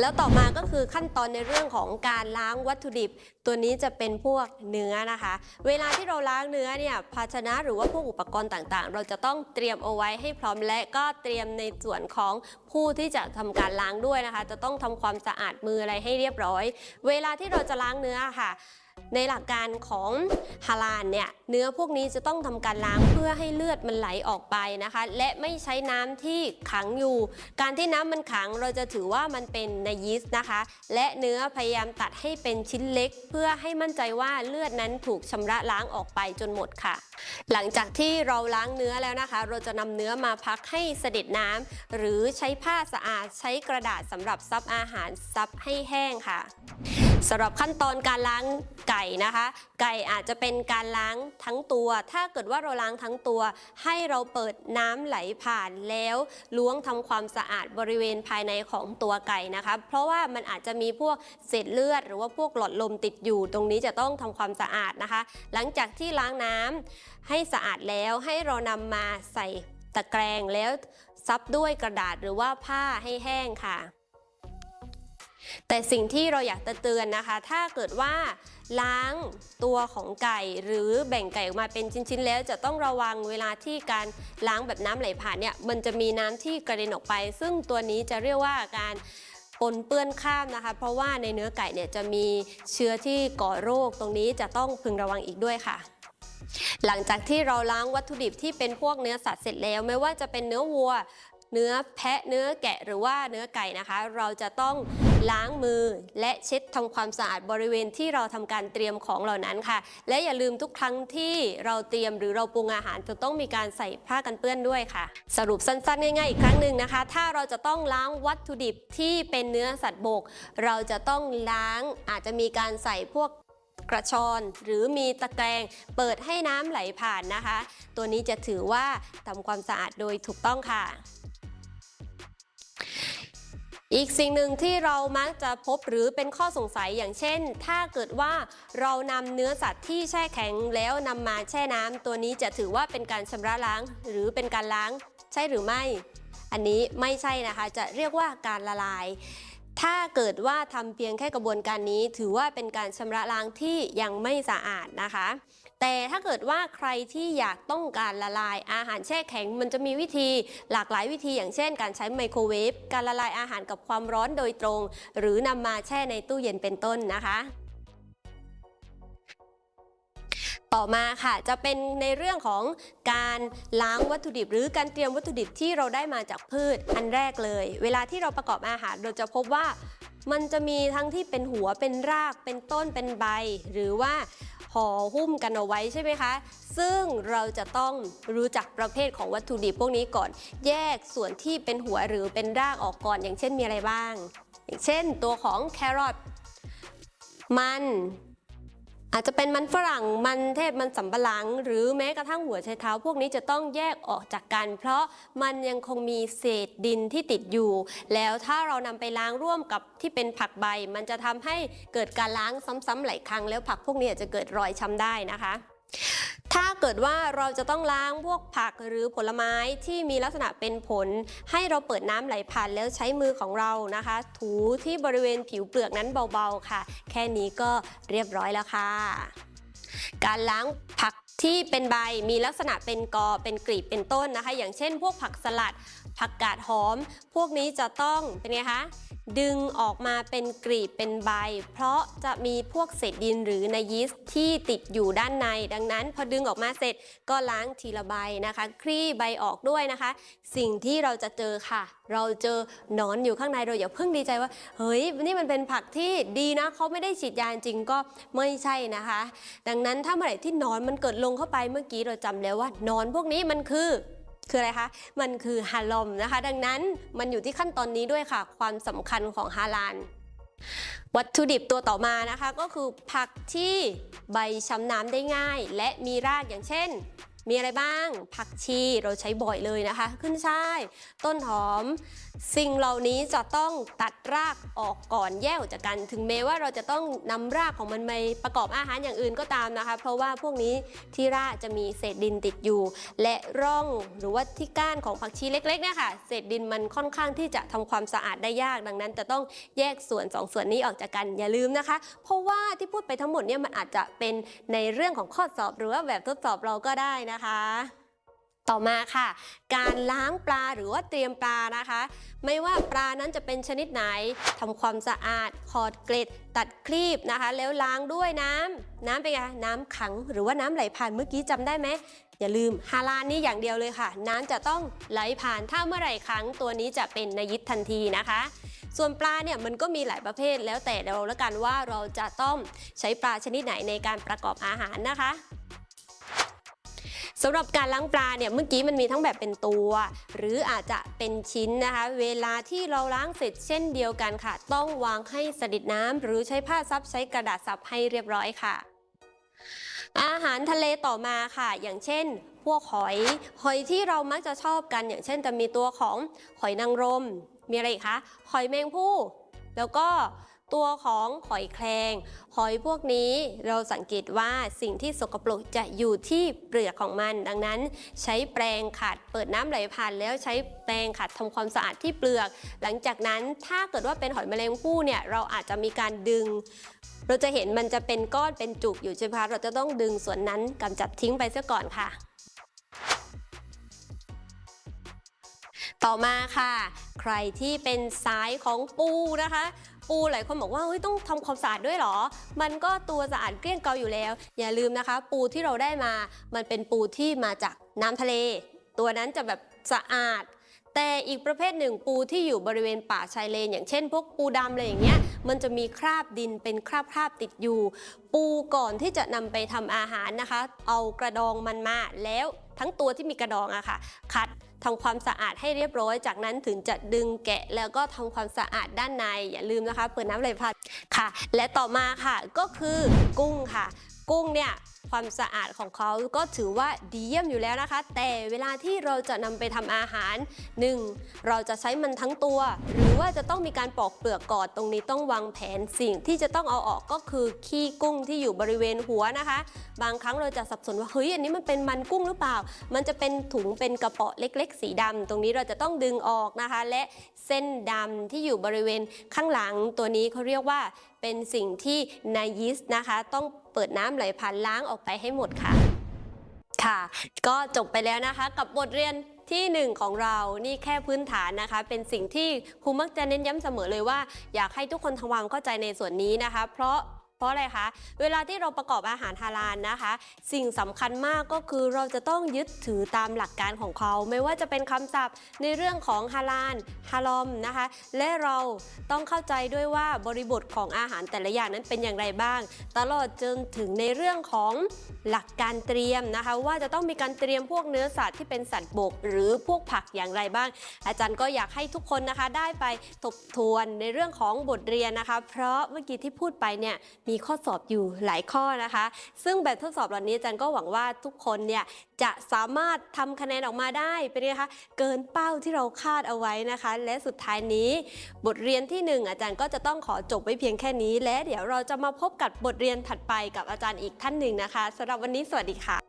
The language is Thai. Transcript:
แล้วต่อมาก็คือขั้นตอนในเรื่องของการล้างวัตถุดิบ ตัวนี้จะเป็นพวกเนื้อนะคะ เวลาที่เราล้างเนื้อเนี่ยภาชนะหรือว่าพวกอุปกรณ์ต่างๆ เราจะต้องเตรียมเอาไว้ให้พร้อมและก็เตรียมในส่วนของผู้ที่จะทำการล้างด้วยนะคะ จะต้องทำความสะอาดมืออะไรให้เรียบร้อย เวลาที่เราจะล้างเนื้อค่ะ ในหลักการของฮาลาลเนี่ยเนื้อพวกนี้จะต้องทำการล้างเพื่อให้เลือดมันไหลออกไปนะคะ และไม่ใช้น้ำที่ขังอยู่ การที่น้ำมันขังเราจะถือว่ามันเป็นไนยีสต์นะคะ และเนื้อพยายามตัดให้เป็นชิ้นเล็ก เพื่อให้มั่นใจว่าเลือดนั้นถูกชำระล้างออกไปจนหมดค่ะ หลังจากที่เราล้างเนื้อแล้วนะคะ เราจะนำเนื้อมาพักให้เสด็จน้ำหรือใช้ผ้าสะอาดใช้กระดาษสำหรับซับอาหารซับให้แห้งค่ะ สำหรับขั้นตอนการล้างไก่นะคะ ไก่อาจจะเป็นการล้างทั้งตัว ถ้าเกิดว่าเราล้างทั้งตัว ให้เราเปิดน้ำไหลผ่านแล้วล้วงทำความสะอาดบริเวณภายในของตัวไก่นะคะ เพราะว่ามันอาจจะมีพวกเศษเลือด หรือว่าพวกหลอดลมติดอยู่ ตรงนี้จะต้องทำความสะอาดนะคะ หลังจากที่ล้างน้ำให้สะอาดแล้วให้เรานำมาใส่ตะแกรงแล้วซับด้วยกระดาษหรือว่าผ้าให้แห้งค่ะ แต่สิ่งที่เราอยากจะเตือนนะคะ ถ้าเกิดว่าล้างตัวของไก่หรือแบ่งไก่ออกมาเป็นชิ้นๆ แล้วจะต้องระวังเวลาที่การล้างแบบน้ำไหลผ่านเนี่ยมันจะมีน้ำที่กระเด็นออกไป ซึ่งตัวนี้จะเรียกว่าการปนเปื้อนข้ามนะคะ เพราะว่าในเนื้อไก่เนี่ยจะมีเชื้อที่ก่อโรคตรงนี้จะต้องพึงระวังอีกด้วยค่ะหลังจากที่เราล้างวัตถุดิบที่เป็นพวกเนื้อสัตว์เสร็จแล้ว ไม่ว่าจะเป็นเนื้อวัว เนื้อแพะเนื้อแกะหรือว่าเนื้อไก่นะคะ เราจะต้องล้างมือและเช็ดทำความสะอาดบริเวณที่เราทำการเตรียมของเหล่านั้นค่ะ และอย่าลืมทุกครั้งที่เราเตรียมหรือเราปรุงอาหารจะต้องมีการใส่ผ้ากันเปื้อนด้วยค่ะ สรุปสั้นๆ ง่ายๆอีกครั้งหนึ่งนะคะ ถ้าเราจะต้องล้างวัตถุดิบที่เป็นเนื้อสัตว์บก เราจะต้องล้างอาจจะมีการใส่พวกกระชอนหรือมีตะแกรงเปิดให้น้ำไหลผ่านนะคะ ตัวนี้จะถือว่าทำความสะอาดโดยถูกต้องค่ะ อีกสิ่งหนึ่งที่เรามักจะพบหรือเป็นข้อสงสัยอย่างเช่น ถ้าเกิดว่าเรานำเนื้อสัตว์ที่แช่แข็งแล้วนำมาแช่น้ำตัวนี้จะถือว่าเป็นการชำระล้าง หรือเป็นการล้างใช่หรือไม่ อันนี้ไม่ใช่นะคะจะเรียกว่าการละลาย ถ้าเกิดว่าทำเพียงแค่กระบวนการนี้ ถือว่าเป็นการชำระล้างที่ยังไม่สะอาดนะคะ แต่ถ้าเกิดว่าใครที่อยากต้องการละลายอาหารแช่แข็ง มันจะมีวิธีหลากหลายวิธีอย่างเช่น การใช้ไมโครเวฟการละลายอาหารกับความร้อนโดยตรง หรือนำมาแช่ในตู้เย็นเป็นต้นนะคะ ต่อมาค่ะ จะเป็นในเรื่องของการล้างวัตถุดิบ หรือการเตรียมวัตถุดิบที่เราได้มาจากพืชอันแรกเลย เวลาที่เราประกอบอาหารเราจะพบว่ามันจะมีทั้งที่เป็นหัวเป็นรากเป็นต้นเป็นใบ หรือว่าห่อหุ้มกันเอาไว้ใช่ไหมคะ ซึ่งเราจะต้องรู้จักประเภทของวัตถุดิบพวกนี้ก่อน แยกส่วนที่เป็นหัวหรือเป็นรากออกก่อน อย่างเช่นมีอะไรบ้าง อย่างเช่นตัวของแครอทมัน อาจจะเป็นมันฝรั่งมันเทศมันสำปะหลัง หรือแม้กระทั่งหัวไชเท้า พวกนี้จะต้องแยกออกจากกัน เพราะมันยังคงมีเศษดินที่ติดอยู่ แล้วถ้าเรานำไปล้างร่วมกับที่เป็นผักใบ มันจะทำให้เกิดการล้างซ้ำๆหลายครั้ง แล้วผักพวกนี้อาจจะเกิดรอยช้ำได้นะคะ ถ้าเกิดว่าเราจะต้องล้างพวกผักหรือผลไม้ที่มีลักษณะเป็นผล ให้เราเปิดน้ำไหลผ่านแล้วใช้มือของเรานะคะ ถูที่บริเวณผิวเปลือกนั้นเบาๆค่ะ แค่นี้ก็เรียบร้อยแล้วค่ะ การล้างผักที่เป็นใบมีลักษณะเป็นกอเป็นกลีบเป็นต้นนะคะ อย่างเช่น พวกผักสลัด ผักกาดหอม พวกนี้จะต้องเป็นไงคะ ดึงออกมาเป็นกลีบเป็นใบ เพราะจะมีพวกเศษดินหรือในยีสต์ที่ติดอยู่ด้านใน ดังนั้น พอดึงออกมาเสร็จก็ล้างทีละใบนะคะ คลี่ใบออกด้วยนะคะ สิ่งที่เราจะเจอค่ะ เราเจอหนอนอยู่ข้างในเราอย่าเพิ่งดีใจว่า เฮ้ยนี่มันเป็นผักที่ดีนะเขาไม่ได้ฉีดยาจริงก็ไม่ใช่นะคะ ดังนั้นถ้าเมื่อไหร่ที่หนอนมันเกิดลงเข้าไปเมื่อกี้เราจำแล้วว่าหนอนพวกนี้มันคือ คืออะไรคะ มันคือฮาลอมนะคะ ดังนั้นมันอยู่ที่ขั้นตอนนี้ด้วยค่ะ ความสำคัญของฮาลาน วัตถุดิบตัวต่อมานะคะ ก็คือผักที่ใบช้ำน้ำได้ง่าย และมีรากอย่างเช่น มีอะไรบ้าง ผักชีเราใช้บ่อยเลยนะคะ ขึ้นช่าย ต้นหอม สิ่งเหล่านี้จะต้องตัดรากออกก่อนแยกออกจากกัน ถึงแม้ว่าเราจะต้องนำรากของมันไปประกอบอาหารอย่างอื่นก็ตามนะคะ เพราะว่าพวกนี้ที่รากจะมีเศษดินติดอยู่ และร่องหรือว่าที่ก้านของผักชีเล็กๆเนี่ยค่ะเศษดินมันค่อนข้างที่จะทำความสะอาดได้ยาก ดังนั้นจะต้องแยกส่วนสองส่วนนี้ออกจากกันอย่าลืมนะคะ เพราะว่าที่พูดไปทั้งหมดเนี่ยมันอาจจะเป็นในเรื่องของข้อสอบหรือว่าแบบทดสอบเราก็ได้นะคะ ต่อมาค่ะ การล้างปลาหรือว่าเตรียมปลานะคะ ไม่ว่าปลานั้นจะเป็นชนิดไหนทำความสะอาดขอดเกล็ด ตัดครีบนะคะ แล้วล้างด้วยน้ำน้ำเป็นไงน้ำขังหรือว่าน้ำไหลผ่านเมื่อกี้จำได้ไหมอย่าลืมฮาลานนี่อย่างเดียวเลยค่ะ น้ำจะต้องไหลผ่านถ้าเมื่อไหร่ครั้งตัวนี้จะเป็นนยิตทันทีนะคะ ส่วนปลาเนี่ยมันก็มีหลายประเภทแล้วแต่เราละกันว่าเราจะต้องใช้ปลาชนิดไหนในการประกอบอาหารนะคะำหรับการล้างปลาเนี่ยเมื่อกี้มันมีทั้งแบบเป็นตัว หรืออาจจะเป็นชิ้นนะคะ เวลาที่เราล้างเสร็จเช่นเดียวกันค่ะ ต้องวางให้สนิทน้ำหรือใช้ผ้าซับใช้กระดาษซับให้เรียบร้อยค่ะ อาหารทะเลต่อมาค่ะ อย่างเช่น พวกหอย หอยที่เรามักจะชอบกัน อย่างเช่น จะมีตัวของหอยนางรม มีอะไรอีกคะ หอยแมงผู้ แล้วก็ ตัวของหอยแครงหอยพวกนี้เราสังเกตว่าสิ่งที่สกปรกจะอยู่ที่เปลือกของมัน ดังนั้น ใช้แปรงขัดเปิดน้ำไหลผ่านแล้วใช้แปรงขัดทำความสะอาดที่เปลือก หลังจากนั้นถ้าเกิดว่าเป็นหอยแมลงภู่เนี่ยเราอาจจะมีการดึง เราจะเห็นมันจะเป็นก้อนเป็นจุกอยู่ใช่ไหมคะเราจะต้องดึงส่วนนั้นกำจัดทิ้งไปเสียก่อนค่ะ ต่อมาค่ะ ใครที่เป็นสายของปูนะคะ ปูหลายคนบอกว่าเฮ้ยต้องทำความสะอาดด้วยเหรอ มันก็ตัวสะอาดเกลี้ยงเกลาอยู่แล้ว อย่าลืมนะคะ ปูที่เราได้มา มันเป็นปูที่มาจากน้ำทะเล ตัวนั้นจะแบบสะอาด แต่อีกประเภทหนึ่งปูที่อยู่บริเวณป่าชายเลน อย่างเช่น พวกปูดำอะไรอย่างเงี้ยมันจะมีคราบดินเป็นคราบคราบๆติดอยู่ ปูก่อนที่จะนำไปทำอาหารนะคะ เอากระดองมันมาแล้วทั้งตัวที่มีกระดองอะค่ะ คัด ทำความสะอาดให้เรียบร้อย จากนั้นถึงจะดึงแกะแล้วก็ทำความสะอาดด้านในอย่าลืมนะคะ เปิดน้ำไหลผ่านค่ะ และต่อมาค่ะก็คือกุ้งค่ะ กุ้งเนี่ยความสะอาดของเขาก็ถือว่าดีเยี่ยมอยู่แล้วนะคะ แต่เวลาที่เราจะนำไปทำอาหาร 1. เราจะใช้มันทั้งตัว หรือว่าจะต้องมีการปอกเปลือกก่อนตรงนี้ต้องวางแผนสิ่งที่จะต้องเอาออกก็คือขี้กุ้งที่อยู่บริเวณหัวนะคะ บางครั้งเราจะสับสนว่าเฮ้ยอันนี้มันเป็นมันกุ้งหรือเปล่า มันจะเป็นถุงเป็นกระเป๋อเล็ก ๆ สีดำตรงนี้เราจะต้องดึงออกนะคะ และเส้นดำที่อยู่บริเวณข้างหลังตัวนี้เขาเรียกว่าเป็นสิ่งที่นายิสต์นะคะ ต้องเปิดน้ำไหลผ่านล้างออกไปให้หมดค่ะ ค่ะ ก็จบไปแล้วนะคะกับบทเรียนที่หนึ่งของเรานี่แค่พื้นฐานนะคะ เป็นสิ่งที่ครูมักจะเน้นย้ำเสมอเลยว่า อยากให้ทุกคนทำความเข้าใจในส่วนนี้นะคะ เพราะ เพราะอะไรคะ เวลาที่เราประกอบอาหารฮาลาลนะคะ สิ่งสำคัญมากก็คือเราจะต้องยึดถือตามหลักการของเขา ไม่ว่าจะเป็นคำศัพท์ในเรื่องของฮาลาลฮารอมนะคะ และเราต้องเข้าใจด้วยว่าบริบทของอาหารแต่ละอย่างนั้นเป็นอย่างไรบ้าง ตลอดจนถึงในเรื่องของหลักการเตรียมนะคะ ว่าจะต้องมีการเตรียมพวกเนื้อสัตว์ที่เป็นสัตว์บก หรือพวกผักอย่างไรบ้าง อาจารย์ก็อยากให้ทุกคนนะคะได้ไปทบทวนในเรื่องของบทเรียนนะคะ เพราะเมื่อกี้ที่พูดไปเนี่ยมีข้อสอบอยู่หลายข้อนะคะ ซึ่งแบบทดสอบเหล่านี้อาจารย์ก็หวังว่าทุกคนเนี่ยจะสามารถทำคะแนนออกมาได้เป็นไงคะเกินเป้าที่เราคาดเอาไว้นะคะ และสุดท้ายนี้ บทเรียนที่หนึ่งอาจารย์ก็จะต้องขอจบไว้เพียงแค่นี้ และเดี๋ยวเราจะมาพบกับบทเรียนถัดไปกับอาจารย์อีกท่านหนึ่งนะคะสำหรับวันนี้สวัสดีค่ะ